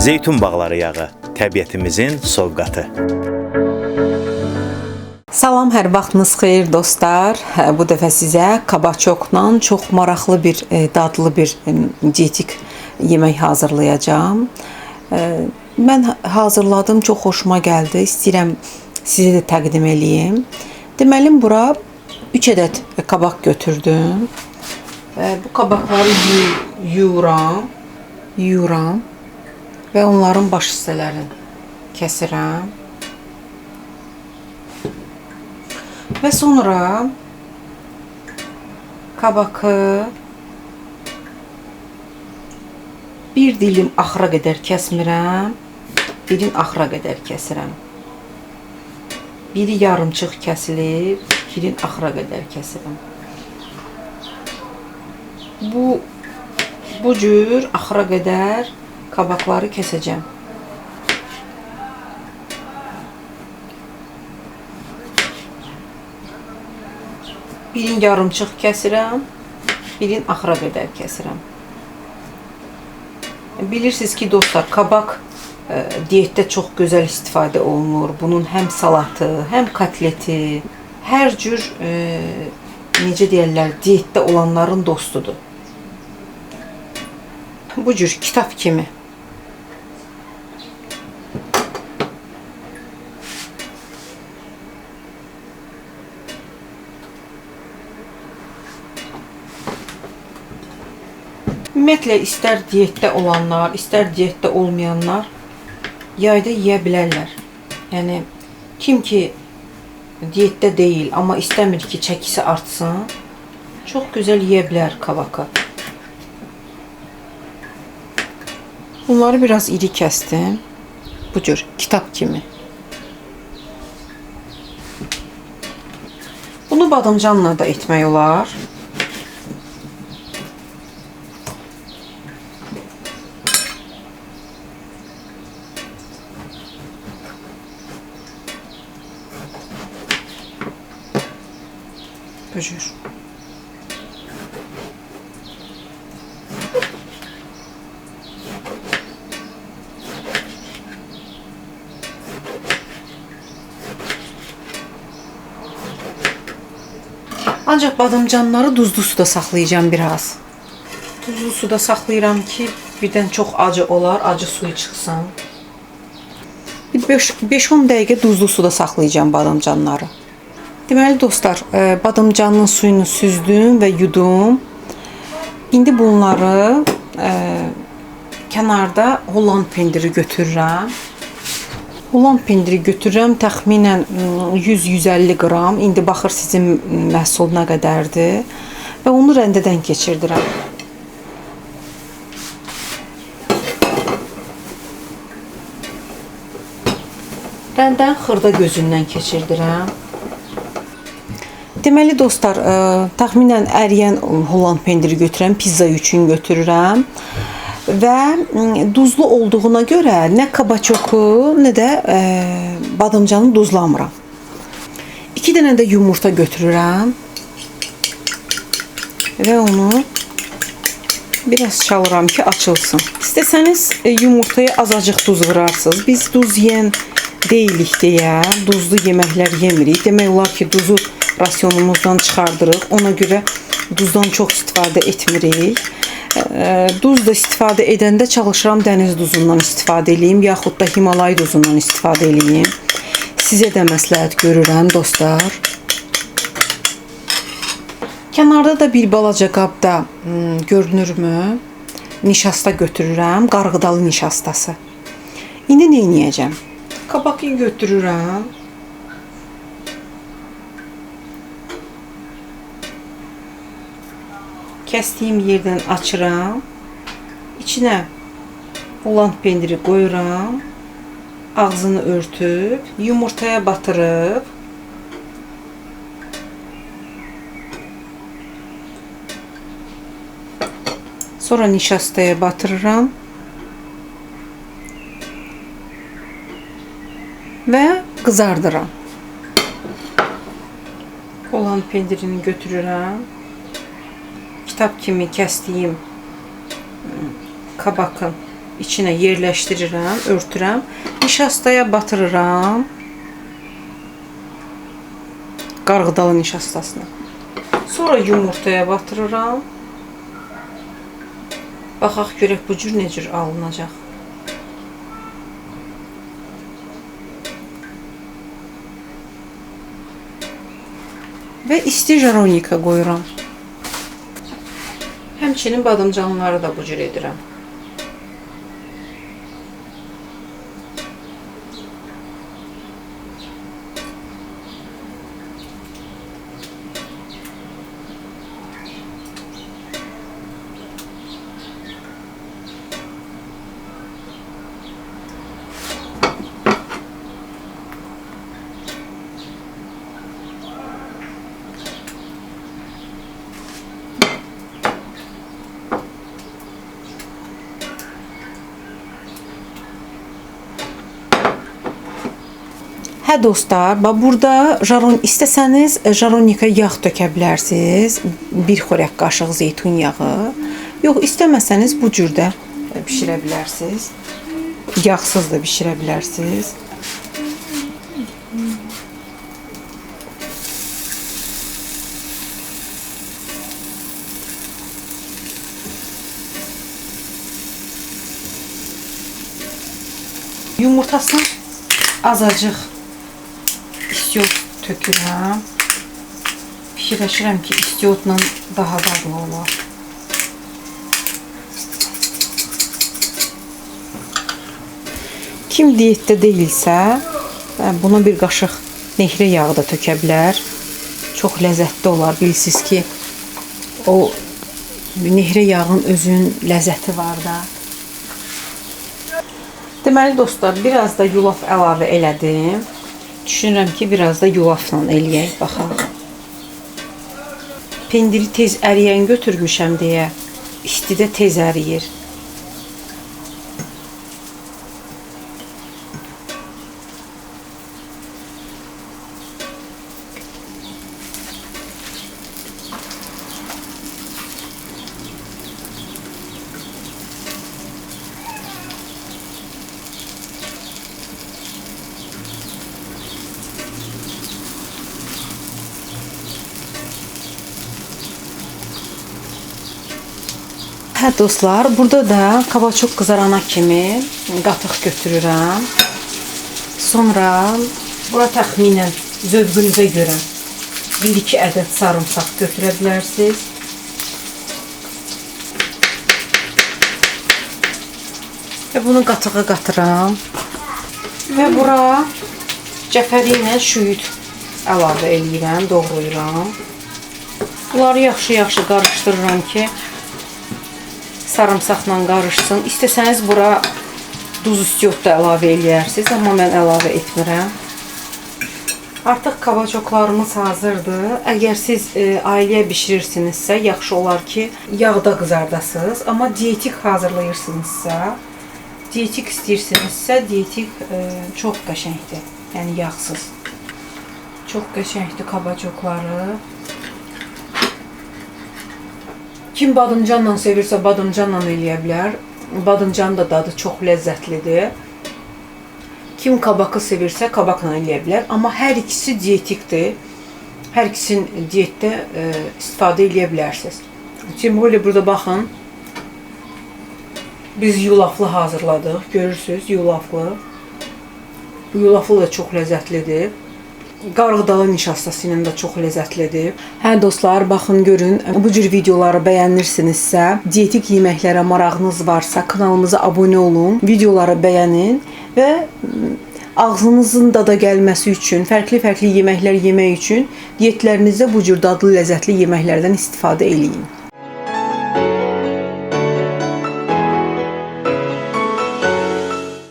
Zeytun bağları yağı, təbiətimizin sovqatı. Salam, hər vaxtınız xeyir dostlar. Bu dəfə sizə kabaçokla çox maraqlı bir, e, dadlı bir e, dietik yemək hazırlayacağam. E, Mən hazırladım, çox xoşuma gəldi. İstəyirəm sizə də təqdim eləyim. Deməli bura 3 ədəd kabaq götürdüm. E, Bu kabaqları yu- yuyuram, yuyuram və onların baş hissələrini kəsirəm. Və sonra kabakı bir dilim axıra qədər kəsmirəm. Birin axıra qədər kəsirəm. Biri yarımçıq kəsilib, birin axıra qədər kəsirəm. Bu bu cür axıra qədər kabakları kəsəcəm. Birin yarımçıq kəsirəm, birin axıra qədər kəsirəm. Bilirsiniz ki, dostlar, kabak e, diyetdə çox gözəl istifadə olunur. Bunun həm salatı, həm kotleti, hər cür e, necə deyirlər, diyetdə olanların dostudur. Bu cür kitab kimi. Ümumiyyətlə istər diyetdə olanlar, istər diyetdə olmayanlar yayda yeyə bilərlər. Yəni kim ki diyetdə deyil, amma istəmir ki, çəkisi artsın, çox gözəl yeyə bilər kavaka. Bunları biraz iri kəsdim. Bu cür kitab kimi. Bunu badımcanla da etmək olar. Bu cür. Ancaq badımcanları duzlu suda saxlayacağam biraz. Duzlu suda saxlayıram ki, birdən çox acı olar, acı suyu çıxsın. Bir 5-10 dəqiqə duzlu suda saxlayacağam badımcanları. Deməli dostlar, e, badımcanın suyunu süzdüm və yudum. İndi bunları e, kənarda Holland pendiri götürürəm. Holland pendiri götürürəm təxminən mm, 100-150 qram. İndi baxır sizin məhsul nə qədərdir və onu rəndədən keçirdirəm. Rəndən xırda gözündən keçirdirəm. Deməli dostlar, ə, təxminən əriyən Holland pendiri götürürəm, pizza üçün götürürəm. Və m, duzlu olduğuna görə nə kabaçoku, nə də ə, badımcanı duzlamıram. 2 dənə də yumurta götürürəm. Və onu biraz çalıram ki, açılsın. İstəsəniz e, yumurtaya azacıq duz vurarsınız. Biz duz yeyən deyilik deyə duzlu yeməklər yemirik. Demək olar ki, duzu rasionumuzdan çıxardırıq. Ona görə duzdan çox istifadə etmirik. Duz da istifadə edəndə çalışıram dəniz duzundan istifadə edeyim, yaxud da Himalay duzundan istifadə edeyim. Sizə də məsləhət görürəm, dostlar. Kənarda da bir balaca qabda hmm, görünürmü? Nişasta götürürəm, qarğıdalı nişastası. İndi nə edəcəm? Kabakı götürürəm. Kəsdiyim yerdən açıram. İçinə Holland pendiri qoyuram. Ağzını örtüb, yumurtaya batırıb Sonra nişastaya batırıram. Və qızardıram. Olan pendirini götürürəm. Kitap kimi kəsdiyim ım, kabakın içinə yerləşdirirəm, örtürəm. Nişastaya batırıram. Qarğıdalı nişastasını. Sonra yumurtaya batırıram. Baxaq görək bu cür necə alınacaq. Və isti jaronika qoyuram. Həmçinin badımcanları da bu cür edirəm. Hə dostlar, bax burada jaron istəsəniz e, jaronika yağ tökə bilərsiniz. 1 xörək qaşıq zeytun yağı. Yox, istəməsəniz bu cür də e, bişirə bilərsiniz. Yağsız da bişirə bilərsiniz. Yumurtasını azacıq istiot tökürəm. Fikirləşirəm ki, istiotla daha dadlı olar. Kim diyetdə deyilsə, hə, buna bir qaşıq nehrə yağı da tökə bilər. Çox ləzzətli olar. Bilirsiniz ki, o nehrə yağın özünün ləzzəti var da. Deməli dostlar, biraz da yulaf əlavə elədim. Düşünürəm ki, biraz da yulafla eləyək, baxaq. Pendiri tez əriyən götürmüşəm deyə istidə tez əriyir. Hə dostlar, burada da kabaçok qızarana kimi qatıq götürürəm. Sonra bura təxminən zövqünüzə görə 1-2 ədəd sarımsaq götürə bilərsiniz. Və bunu qatığa qatıram. Və bura cəfəri ilə şüyüd əlavə eləyirəm, doğrayıram. Bunları yaxşı-yaxşı qarışdırıram ki, sarımsaqla qarışsın. İstəsəniz bura duz istiot da əlavə eləyərsiniz, amma mən əlavə etmirəm. Artıq kabacoklarımız hazırdır. Əgər siz e, ailəyə bişirirsinizsə, yaxşı olar ki, yağda qızardasınız, amma dietik hazırlayırsınızsa, dietik istəyirsinizsə, dietik e, çox qəşəngdir. Yəni yağsız. Çox qəşəngdir kabacokları. Kim badımcanla sevirsə badımcanla eləyə bilər. Badımcan da dadı çox ləzzətlidir. Kim kabakı sevirsə kabakla eləyə bilər. Amma hər ikisi dietikdir. Hər ikisini diyetdə e, istifadə eləyə bilərsiniz. Tim böyle burada baxın. Biz yulaflı hazırladıq. Görürsüz yulaflı. Yulaflı da çox ləzzətlidir. Qarğıdalı nişastası ilə də çox ləzzətlidir. Hə dostlar, baxın görün. Bu cür videoları bəyənirsinizsə, dietik yeməklərə marağınız varsa, kanalımıza abunə olun, videoları bəyənin və m, ağzınızın dada gəlməsi üçün, fərqli-fərqli yeməklər yemək üçün diyetlərinizdə bu cür dadlı, ləzzətli yeməklərdən istifadə eləyin.